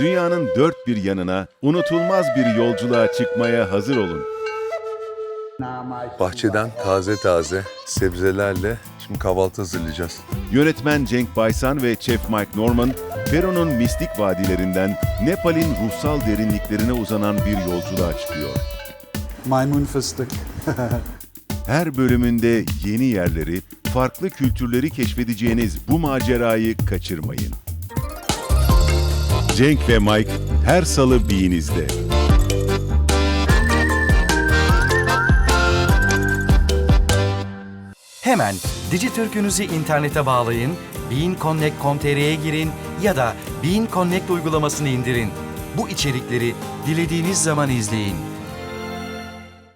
dünyanın dört bir yanına unutulmaz bir yolculuğa çıkmaya hazır olun. Bahçeden taze taze sebzelerle şimdi kahvaltı hazırlayacağız. Yönetmen Cenk Baysan ve Chef Mike Norman, Peru'nun mistik vadilerinden Nepal'in ruhsal derinliklerine uzanan bir yolculuğa çıkıyor. Maymun fıstık. Her bölümünde yeni yerleri, farklı kültürleri keşfedeceğiniz bu macerayı kaçırmayın. Cenk ve Mike her salı B'nizde. Hemen Dijitürk'ünüzü internete bağlayın, BeanConnect.com.tr'ye girin ya da Bean Connect uygulamasını indirin. Bu içerikleri dilediğiniz zaman izleyin.